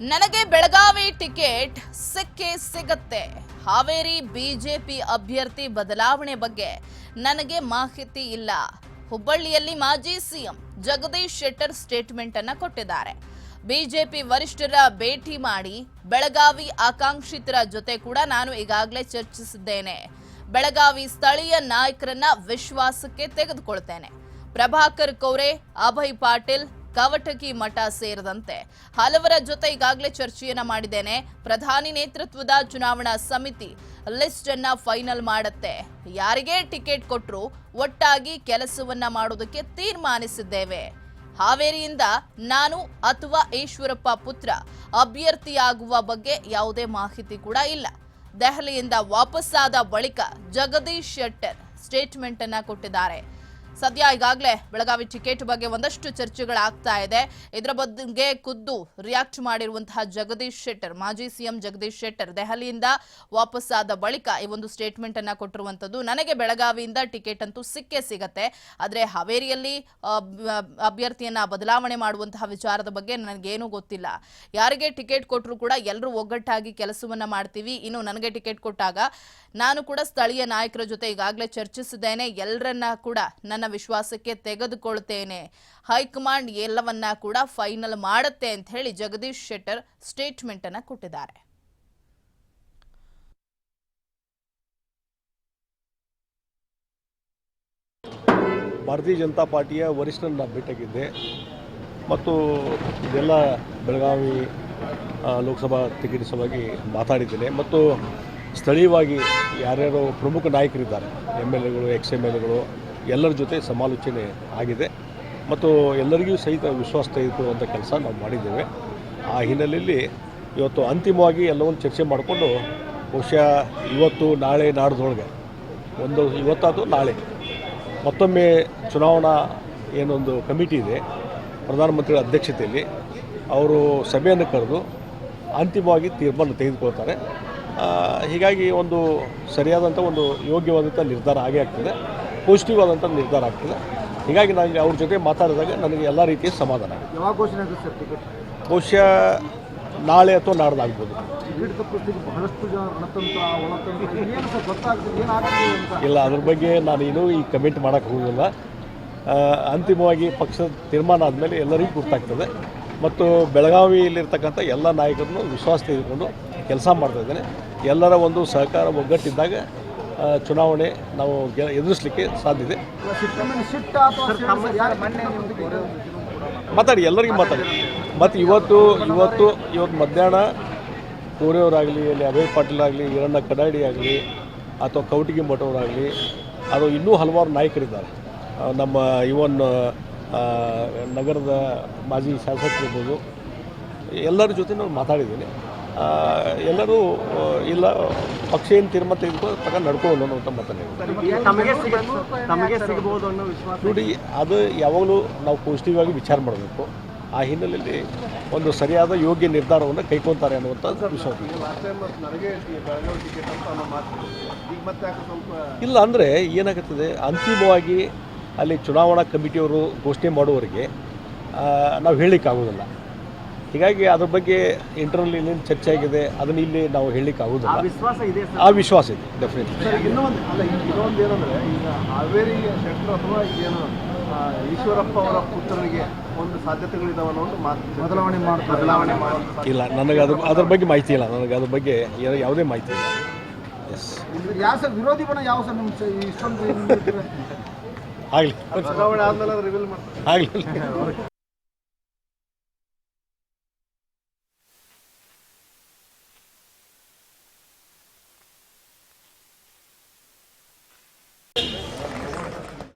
ನನಗೆ ಬೆಳಗಾವಿ ಟಿಕೆಟ್ ಸಿಕ್ಕೇ ಸಿಗತ್ತೆ. ಹಾವೇರಿ ಬಿಜೆಪಿ ಅಭ್ಯರ್ಥಿ ಬದಲಾವಣೆ ಬಗ್ಗೆ ನನಗೆ ಮಾಹಿತಿ ಇಲ್ಲ. ಹುಬ್ಬಳ್ಳಿಯಲ್ಲಿ ಮಾಜಿ ಸಿಎಂ ಜಗದೀಶ್ ಶೆಟ್ಟರ್ ಸ್ಟೇಟ್ಮೆಂಟ್ ಅನ್ನ ಕೊಟ್ಟಿದ್ದಾರೆ. ಬಿಜೆಪಿ ವರಿಷ್ಠರ ಭೇಟಿ ಮಾಡಿ ಬೆಳಗಾವಿ ಆಕಾಂಕ್ಷಿತರ ಜೊತೆ ಕೂಡ ನಾನು ಈಗಾಗಲೇ ಚರ್ಚಿಸಿದ್ದೇನೆ. ಬೆಳಗಾವಿ ಸ್ಥಳೀಯ ನಾಯಕರನ್ನ ವಿಶ್ವಾಸಕ್ಕೆ ತೆಗೆದುಕೊಳ್ತೇನೆ. ಪ್ರಭಾಕರ್ ಕೌರೆ, ಅಭಯ್ ಪಾಟೀಲ್ ಕವಟಗಿ ಮಠ ಸೇರಿದಂತೆ ಹಲವರ ಜೊತೆ ಈಗಾಗಲೇ ಚರ್ಚೆಯನ್ನ ಮಾಡಿದ್ದೇನೆ. ಪ್ರಧಾನಿ ನೇತೃತ್ವದ ಚುನಾವಣಾ ಸಮಿತಿ ಲಿಸ್ಟ್ ಅನ್ನ ಫೈನಲ್ ಮಾಡುತ್ತೆ. ಯಾರಿಗೆ ಟಿಕೆಟ್ ಕೊಟ್ಟರು ಒಟ್ಟಾಗಿ ಕೆಲಸವನ್ನ ಮಾಡೋದಕ್ಕೆ ತೀರ್ಮಾನಿಸಿದ್ದೇವೆ. ಹಾವೇರಿಯಿಂದ ನಾನು ಅಥವಾ ಈಶ್ವರಪ್ಪ ಪುತ್ರ ಅಭ್ಯರ್ಥಿಯಾಗುವ ಬಗ್ಗೆ ಯಾವುದೇ ಮಾಹಿತಿ ಕೂಡ ಇಲ್ಲ. ದೆಹಲಿಯಿಂದ ವಾಪಸ್ಸಾದ ಬಳಿಕ ಜಗದೀಶ್ ಶೆಟ್ಟರ್ ಸ್ಟೇಟ್ಮೆಂಟ್ ಅನ್ನ ಕೊಟ್ಟಿದ್ದಾರೆ. ಸದ್ಯ ಈಗಾಗಲೇ ಬೆಳಗಾವಿ ಟಿಕೆಟ್ ಬಗ್ಗೆ ಒಂದಷ್ಟು ಚರ್ಚೆಗಳಾಗ್ತಾ ಇದೆ. ಇದರ ಬಗ್ಗೆ ಖುದ್ದು ರಿಯಾಕ್ಟ್ ಮಾಡಿರುವಂತಹ ಜಗದೀಶ್ ಶೆಟ್ಟರ್, ಮಾಜಿ ಸಿಎಂ ಜಗದೀಶ್ ಶೆಟ್ಟರ್ ದೆಹಲಿಯಿಂದ ವಾಪಸ್ಸಾದ ಬಳಿಕ ಈ ಒಂದು ಸ್ಟೇಟ್ಮೆಂಟ್ ಅನ್ನ ಕೊಟ್ಟಿರುವಂತದ್ದು ನನಗೆ ಬೆಳಗಾವಿಯಿಂದ ಟಿಕೆಟ್ ಅಂತೂ ಸಿಕ್ಕೇ ಸಿಗತ್ತೆ. ಆದರೆ ಹಾವೇರಿಯಲ್ಲಿ ಅಭ್ಯರ್ಥಿಯನ್ನ ಬದಲಾವಣೆ ಮಾಡುವಂತಹ ವಿಚಾರದ ಬಗ್ಗೆ ನನಗೇನೂ ಗೊತ್ತಿಲ್ಲ. ಯಾರಿಗೆ ಟಿಕೆಟ್ ಕೊಟ್ಟರು ಕೂಡ ಎಲ್ಲರೂ ಒಗ್ಗಟ್ಟಾಗಿ ಕೆಲಸವನ್ನ ಮಾಡ್ತೀವಿ. ಇನ್ನು ನನಗೆ ಟಿಕೆಟ್ ಕೊಟ್ಟಾಗ ನಾನು ಕೂಡ ಸ್ಥಳೀಯ ನಾಯಕರ ಜೊತೆ ಈಗಾಗಲೇ ಚರ್ಚಿಸಿದ್ದೇನೆ. ಎಲ್ಲರನ್ನ ಕೂಡ ನನ್ನ ವಿಶ್ವಾಸಕ್ಕೆ ತೆಗೆದುಕೊಳ್ತೇನೆ. ಹೈಕಮಾಂಡ್ ಎಲ್ಲವನ್ನ ಕೂಡ ಫೈನಲ್ ಮಾಡುತ್ತೆ ಅಂತ ಹೇಳಿ ಜಗದೀಶ್ ಶೆಟ್ಟರ್ ಸ್ಟೇಟ್ಮೆಂಟ್ ಅನ್ನ ಕೊಟ್ಟಿದ್ದಾರೆ. ಭಾರತೀಯ ಜನತಾ ಪಾರ್ಟಿಯ ವರಿಷ್ಠರನ್ನ ಭೇಟಿಯಾಗಿದ್ದೆ. ಮತ್ತು ಇದೆಲ್ಲ ಬೆಳಗಾವಿ ಲೋಕಸಭಾ ಟಿಕೆಟ್ ಸಲುವಾಗಿ ಮಾತಾಡಿದ್ದೇನೆ. ಮತ್ತು ಸ್ಥಳೀಯವಾಗಿ ಯಾರ್ಯಾರು ಪ್ರಮುಖ ನಾಯಕರಿದ್ದಾರೆ. ಎಂ ಎಲ್ ಎಗಳು, ಎಕ್ಸ್ ಎಂ ಎಲ್ ಎಗಳು ಎಲ್ಲರ ಜೊತೆ ಸಮಾಲೋಚನೆ ಆಗಿದೆ. ಮತ್ತು ಎಲ್ಲರಿಗೂ ಸಹಿತ ವಿಶ್ವಾಸ ತೆಗೆದುಕೊಳ್ಳುವಂಥ ಕೆಲಸ ನಾವು ಮಾಡಿದ್ದೇವೆ. ಆ ಹಿನ್ನೆಲೆಯಲ್ಲಿ ಇವತ್ತು ಅಂತಿಮವಾಗಿ ಎಲ್ಲವನ್ನು ಚರ್ಚೆ ಮಾಡಿಕೊಂಡು ಬಹುಶಃ ಇವತ್ತು, ನಾಳೆ, ನಾಡ್ದೊಳಗೆ, ಒಂದು ಇವತ್ತಾದ ನಾಳೆ ಮತ್ತೊಮ್ಮೆ ಚುನಾವಣಾ ಏನೊಂದು ಕಮಿಟಿ ಇದೆ, ಪ್ರಧಾನಮಂತ್ರಿಗಳ ಅಧ್ಯಕ್ಷತೆಯಲ್ಲಿ ಅವರು ಸಭೆಯನ್ನು ಕರೆದು ಅಂತಿಮವಾಗಿ ತೀರ್ಮಾನ ತೆಗೆದುಕೊಳ್ತಾರೆ. ಹೀಗಾಗಿ ಒಂದು ಸರಿಯಾದಂಥ ಒಂದು ಯೋಗ್ಯವಾದಂಥ ನಿರ್ಧಾರ ಆಗೇ ಆಗ್ತದೆ. ಪಾಸಿಟಿವ್ ಆದಂಥ ನಿರ್ಧಾರ ಆಗ್ತದೆ. ಹೀಗಾಗಿ ನನಗೆ ಅವ್ರ ಜೊತೆ ಮಾತಾಡಿದಾಗ ನನಗೆ ಎಲ್ಲ ರೀತಿಯ ಸಮಾಧಾನ ಆಗಿದೆ ಯಾವಾಗ ಘೋಷಣೆ ಆಗುತ್ತೆ ಸರ್ ಟಿಕೆಟ್ ಬಹುಶಃ ನಾಳೆ ಅಥವಾ ನಾಡ್ದಾಗ್ಬೋದು ಬಹಳಷ್ಟು ಜನ ಒಳತಂತ್ರ ಗೊತ್ತಾಗ್ತದೆ ಏನಾಗ್ತದೆ ಇಲ್ಲ ಅದ್ರ ಬಗ್ಗೆ ನಾನು ಇನ್ನೂ ಈ ಕಮೆಂಟ್ ಮಾಡೋಕ್ಕೆ ಹೋಗೋದಿಲ್ಲ. ಆ, ಅಂತಿಮವಾಗಿ ಪಕ್ಷದ ತೀರ್ಮಾನ ಆದಮೇಲೆ ಎಲ್ಲರಿಗೂ ಗೊತ್ತಾಗ್ತದೆ. ಮತ್ತು ಬೆಳಗಾವಿಯಲ್ಲಿರ್ತಕ್ಕಂಥ ಎಲ್ಲ ನಾಯಕರನ್ನು ವಿಶ್ವಾಸ ತೆಗೆದುಕೊಂಡು ಕೆಲಸ ಮಾಡ್ತಾ ಇದ್ದೇನೆ. ಎಲ್ಲರ ಒಂದು ಸಹಕಾರ ಒಗ್ಗಟ್ಟಿದ್ದಾಗ ಚುನಾವಣೆ ನಾವು ಎದುರಿಸಲಿಕ್ಕೆ ನೀವು ಮಾತಾಡಿ, ಎಲ್ಲರಿಗೂ ಮಾತಾಡಿ. ಮತ್ತು ಇವತ್ತು ಇವತ್ತು ಇವತ್ತು ಮಧ್ಯಾಹ್ನ ಕೋರೆಯವರಾಗಲಿ ಇಲ್ಲಿ ಅಭಯ್ ಪಾಟೀಲ್ ಆಗಲಿ, ಈರಣ್ಣ ಕಡಾಡಿ ಆಗಲಿ, ಅಥವಾ ಕೌಟಿಗಿ ಮಠವರಾಗಲಿ, ಅದು ಇನ್ನೂ ಹಲವಾರು ನಾಯಕರಿದ್ದಾರೆ. ನಮ್ಮ ಇವನ್ ನಗರದ ಮಾಜಿ ಶಾಸಕರಿರ್ಬೋದು. ಎಲ್ಲರ ಜೊತೆ ನಾನು ಮಾತಾಡಿದ್ದೀನಿ. ಎಲ್ಲರೂ ಇಲ್ಲ ಪಕ್ಷ ಏನು ತೀರ್ಮಾನ ತೆಗೆದುಕೊಂಡು ತಗೊಂಡು ನಡ್ಕೊಳ್ಳೋಣ ಅನ್ನೋ ವಿಶ್ವಾಸ ನೋಡಿ ಅದು ಯಾವಾಗಲೂ ನಾವು ಪಾಸಿಟಿವ್ ಆಗಿ ವಿಚಾರ ಮಾಡಬೇಕು. ಆ ಹಿನ್ನೆಲೆಯಲ್ಲಿ ಒಂದು ಸರಿಯಾದ ಯೋಗ್ಯ ನಿರ್ಧಾರವನ್ನು ಕೈಗೊಳ್ತಾರೆ ಅನ್ನುವಂಥ ವಿಶ್ವಾಸ ಇದೆ. ನನಗೆ ಬೆಳಗಾವಿ ಟಿಕೆಟ್ ಅಂತ ಅನ್ನೋ ಮಾತು ಈಗ ಮತ್ತೆ ಯಾಕೆ ಸ್ವಲ್ಪ ಇಲ್ಲ ಅಂದರೆ ಏನಾಗುತ್ತದೆ ಅಂತಿಮವಾಗಿ ಅಲ್ಲಿ ಚುನಾವಣಾ ಕಮಿಟಿಯವರು ಘೋಷಣೆ ಮಾಡುವವರಿಗೆ ನಾವು ಹೇಳಲಿಕ್ಕಾಗೋದಿಲ್ಲ ಹೀಗಾಗಿ ಅದ್ರ ಬಗ್ಗೆ ಇಂಟರ್ನಲ್ಲಿ ಏನೇನು ಚರ್ಚೆ ಆಗಿದೆ ಅದನ್ನ ಇಲ್ಲಿ ನಾವು ಹೇಳಲಿಕ್ಕಾಗೋದಿಲ್ಲ ವಿಶ್ವಾಸ ಇದೆ ಆ ವಿಶ್ವಾಸ ಇದೆ ಡೆಫಿನೆಟ್ಲಿ ಸರ್ ಇನ್ನೊಂದು ಅಲ್ಲ ಇನ್ನೊಂದು ಏನಂದ್ರೆ ಈಗ ಹಾವೇರಿ ಶೆಟ್ಟರ್ ಅಥವಾ ಏನು ಈಶ್ವರಪ್ಪ ಅವರ ಪುತ್ರರಿಗೆ ಒಂದು ಸಾಧ್ಯತೆಗಳಿದಾವೆ ಒಂದು ಮಾತು ಬದಲಾವಣೆ ಮಾಡಿ ಬದಲಾವಣೆ ಮಾಡಿ ಇಲ್ಲ ನನಗೆ ಅದ್ರ ಅದ್ರ ಬಗ್ಗೆ ಮಾಹಿತಿ ಇಲ್ಲ ನನಗೆ ಅದ್ರ ಬಗ್ಗೆ ಯಾ- ಯಾವುದೇ ಮಾಹಿತಿ ಇಲ್ಲ. ಎಸ್ ಯಾವ ಸರ್ ವಿರೋಧಿ ಬಣ ಯಾವ ಸರ್ ನಿಮ್ಮ ಇಷ್ಟೊಂದು ಆಗಲಿ. ಬದಲಾವಣೆ ಆದ್ಮೇಲೆ ರಿವೀಲ್ ಮಾಡ್ತಾರೆ. ಆಗಲಿ